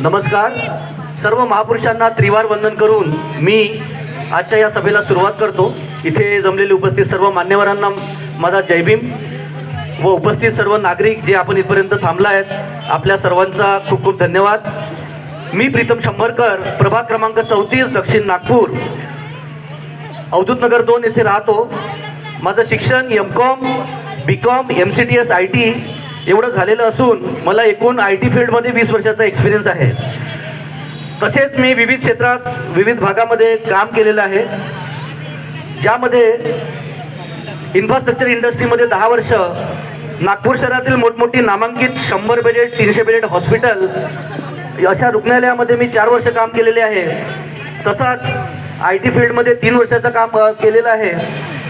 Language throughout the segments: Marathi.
नमस्कार. सर्व महापुरुषांना त्रिवार वंदन करून मी आजच्या या सभेला सुरुवात करतो. इथे जमलेले उपस्थित सर्व मान्यवरांना माझा जयभीम व उपस्थित सर्व नागरिक जे आपण इथपर्यंत थांबला आहेत आपल्या सर्वांचा खूप खूप धन्यवाद. मी प्रीतम शंभरकर प्रभाग क्रमांक चौतीस दक्षिण नागपूर. अवधूतनगर दोन येथे राहतो. माझं शिक्षण M com B com M C T S I T एवढं झालेलं असून मला एकूण आय टी फील्डमध्ये वीस वर्षाचा एक्सपिरियन्स आहे. तसेच मी विविध क्षेत्रात विविध भागामध्ये काम केलेलं आहे. ज्यामध्ये इन्फ्रास्ट्रक्चर इंडस्ट्रीमध्ये दहा वर्ष नागपूर शहरातील मोठमोठी नामांकित शंभर बेडेड तीनशे बेडेड हॉस्पिटल अशा रुग्णालयामध्ये मी चार वर्ष काम केलेले आहे. तसाच आय टी फील्डमध्ये तीन वर्षाचं काम केलेलं आहे.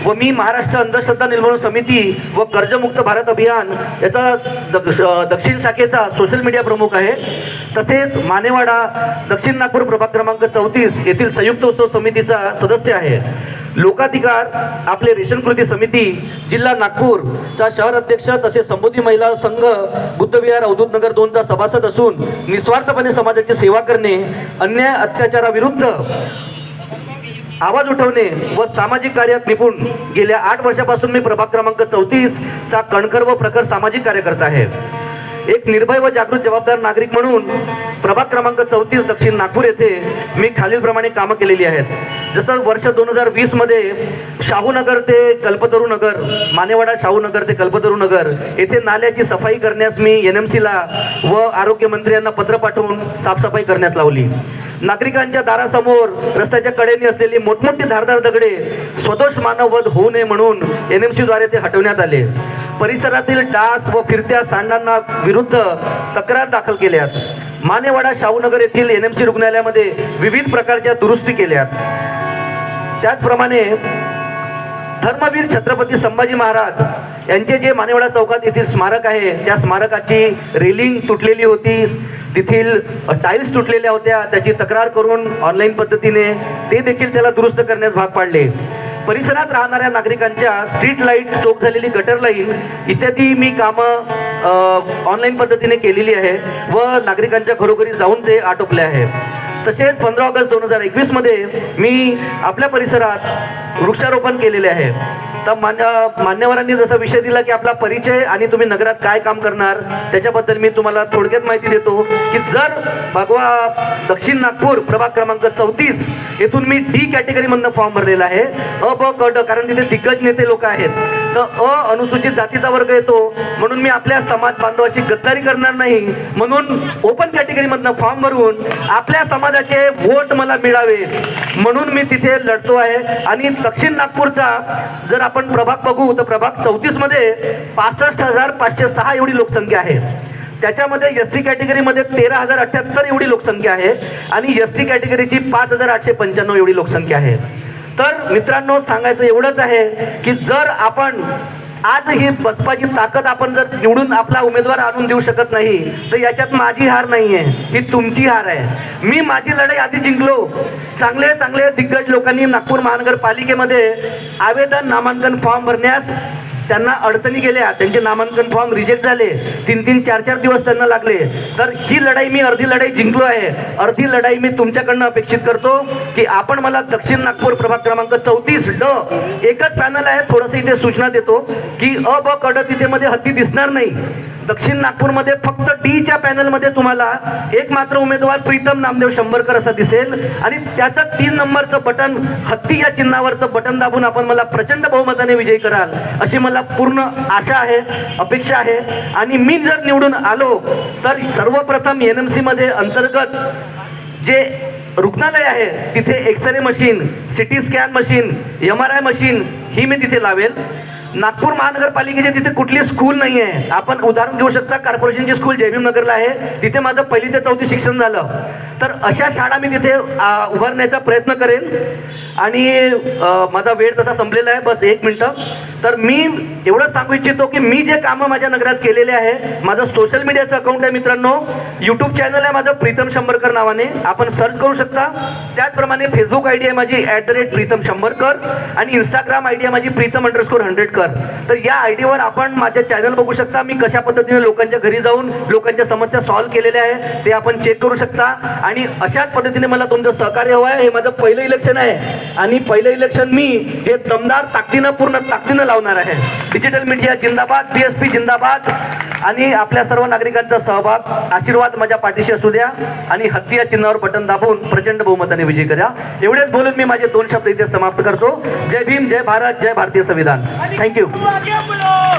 व मी महाराष्ट्र अंधश्रद्धा निर्मूलन समिती व कर्जमुक्त भारत अभियान याचा दक्ष दक्षिण शाखेचा सोशल मीडिया प्रमुख आहे. तसेच मानेवाडा दक्षिण नागपूर प्रभाग क्रमांक चौतीस येथील संयुक्त उत्सव समितीचा सदस्य आहे. लोकाधिकार आपले रेशन कृती समिती जिल्हा नागपूरचा शहर अध्यक्ष तसेच संबोधी महिला संघ बुद्धविहार अवधूत नगर दोनचा सभासद असून निस्वार्थपणे समाजाची सेवा करणे अन्याय अत्याचाराविरुद्ध आवाज उठवणे व सामाजिक कार्यात निपुण गेल्या आठ वर्षापासून मी प्रभाग क्रमांक चौतीस चा व प्रखर सामाजिक कार्यकर्ता आहे. एक निर्भय व जागृत जबाबदार नागरिक म्हणून प्रभाग क्रमांक चौतीस दक्षिण नागपूर येथे मी खालीलप्रमाणे कामं केलेली आहेत. जसं वर्ष दोन हजार वीसमध्ये शाहूनगर ते कल्पतरू नगर मानेवाडा शाहूनगर ते कल्पतरू नगर येथे नाल्याची सफाई करण्यास मी एन एम सीला व आरोग्यमंत्री यांना पत्र पाठवून साफसफाई करण्यात लावली. नागरिकांच्या दारासमोर रस्त्याच्या कडेने असलेली मोठमोठी धारदार दगडे स्वदोष मानववध होऊ नये म्हणून एन एम सीद्वारे ते हटवण्यात आले. परिसरातील डास व फिरत्या सांडांना विरुद्ध तक्रार दाखल केल्यात. मानेवाडा शाहूनगर येथील एन एम सी रुग्णालयामध्ये विविध प्रकारच्या दुरुस्ती केल्यात. त्याचप्रमाणे धर्मवीर छत्रपती संभाजी महाराज यांचे जे मानेवाडा चौकात येथील स्मारक आहे त्या स्मारकाची रेलिंग तुटलेली होती. तेथील टाईल्स तुटलेल्या होत्या. त्याची तक्रार करून ऑनलाईन पद्धतीने ते देखील त्याला दुरुस्त करण्यास भाग पाडले. परिसरात राहणाऱ्या नागरिकांच्या स्ट्रीट लाइट चोक झालेली गटर लाईन इत्यादी मी कामं ऑनलाईन पद्धतीने केलेली आहे व नागरिकांच्या घरोघरी जाऊन ते आटोपले आहे. तसेच पंधरा ऑगस्ट दोन हजार एकवीसमध्ये मी आपल्या परिसरात वृक्षारोपण केलेले आहे. तर मान्य मान्यवरांनी जसा विषय दिला की आपला परिचय आणि तुम्ही नगरात काय काम करणार त्याच्याबद्दल मी तुम्हाला थोडक्यात माहिती देतो की जर भगवा दक्षिण नागपूर प्रभाग क्रमांक चौतीस येथून मी डी कॅटेगरीमधनं फॉर्म भरलेला आहे. अ ब क ड कारण तिथे दिग्गज नेते लोक आहेत. तर अ अनुसूचित जातीचा वर्ग येतो म्हणून मी आपल्या समाज बांधवाशी गद्दारी करणार नाही म्हणून ओपन कॅटेगरीमधनं फॉर्म भरून आपल्या समाजाचे वोट मला मिळावे म्हणून मी तिथे लढतो आहे. आणि दक्षिण नागपूरचा जर आपण आपण प्रभाग बघू तर प्रभाग चौतीसमध्ये पासष्ट हजार पाचशे सहा एवढी लोकसंख्या आहे. त्याच्यामध्ये एस सी कॅटेगरीमध्ये तेरा हजार अठ्याहत्तर एवढी लोकसंख्या आहे आणि एस टी कॅटेगरीची पाच हजार आठशे पंच्याण्णव एवढी लोकसंख्या आहे. तर मित्रांनो सांगायचं एवढंच आहे की जर आपण आज ही बसपाची ताकद आपण जर निवडून आपला उमेदवार आणून देऊ शकत नाही तर याच्यात माझी हार नाही आहे ही तुमची हार आहे. मी माझी लढाई आधी जिंकलो. चांगले चांगले दिग्गज लोकांनी नागपूर महानगरपालिकेमध्ये आवेदन नामांकन फॉर्म भरण्यास त्यांना अडचणी गेल्या त्यांचे नामांकन फॉर्म रिजेक्ट झाले तीन तीन चार चार दिवस त्यांना लागले. तर ही लढाई मी अर्धी लढाई जिंकलो आहे. अर्धी लढाई मी तुमच्याकडनं अपेक्षित करतो की आपण मला दक्षिण नागपूर प्रभाग क्रमांक चौतीस ड एकच पॅनल आहे थोडंसं इथे सूचना देतो की अ ब कड तिथे मध्ये हत्ती दिसणार नाही. दक्षिण नागपूरमध्ये फक्त डीच्या पॅनलमध्ये तुम्हाला एक मात्र उमेदवार प्रीतम नामदेव शंभरकर असा दिसेल. आणि त्याचं तीन नंबरचं बटन हत्ती या चिन्हावरचं बटन दाबून आपण मला प्रचंड बहुमताने विजयी कराल अशी मला पूर्ण आशा आहे अपेक्षा आहे. आणि मी जर निवडून आलो तर सर्वप्रथम एन एम सीमध्ये अंतर्गत जे रुग्णालय आहे तिथे X-ray machine CT scan machine M R I machine ही मी तिथे लावेल. नागपूर महानगरपालिकेचे तिथे कुठली स्कूल नाही आहे आपण उदाहरण घेऊ शकता कॉर्पोरेशनची स्कूल जयभीम नगरला आहे तिथे माझं पहिली ते चौथी शिक्षण झालं. तर अशा शाळा मी तिथे उभारण्याचा प्रयत्न करेन. आणि माझा वेळ तसा संपलेला आहे. बस एक मिनटं. तर मी एवढंच सांगू इच्छितो की मी जे कामं माझ्या नगरात केलेले आहे माझं सोशल मीडियाचं अकाउंट आहे मित्रांनो यूट्यूब चॅनल आहे माझं प्रीतम शंभरकर नावाने. आपण सर्च करू शकता. त्याचप्रमाणे फेसबुक आय डी आहे माझी at the rate Pritam Shambharkar आणि इंस्टाग्राम आय डी आहे माझी प्रीतम अंडरस्कोर हंड्रेडकर तर या आय डीवर आपण माझे चॅनल बघू शकता. मी कशा पद्धतीने लोकांच्या घरी जाऊन लोकांच्या समस्या सॉल्व्ह केलेल्या आहे ते आपण चेक करू शकता. आणि अशाच पद्धतीने मला तुमचं सहकार्य हवं आहे. हे माझं पहिलं इलेक्शन आहे. आणि पहिलं इलेक्शन मी हे दमदार ताकदीनं पूर्ण ताकदीनं लावणार आहे. डिजिटल मीडिया जिंदाबाद पी एस पी जिंदाबाद. आणि आपल्या सर्व नागरिकांचा सहभाग आशीर्वाद माझ्या पाठीशी असू द्या. आणि हत्ती या चिन्हावर बटन दाबून प्रचंड बहुमताने विजय करा. एवढेच बोलून मी माझे दोन शब्द इथे समाप्त करतो. जय भीम जय भारत जय भारतीय संविधान. थँक्यू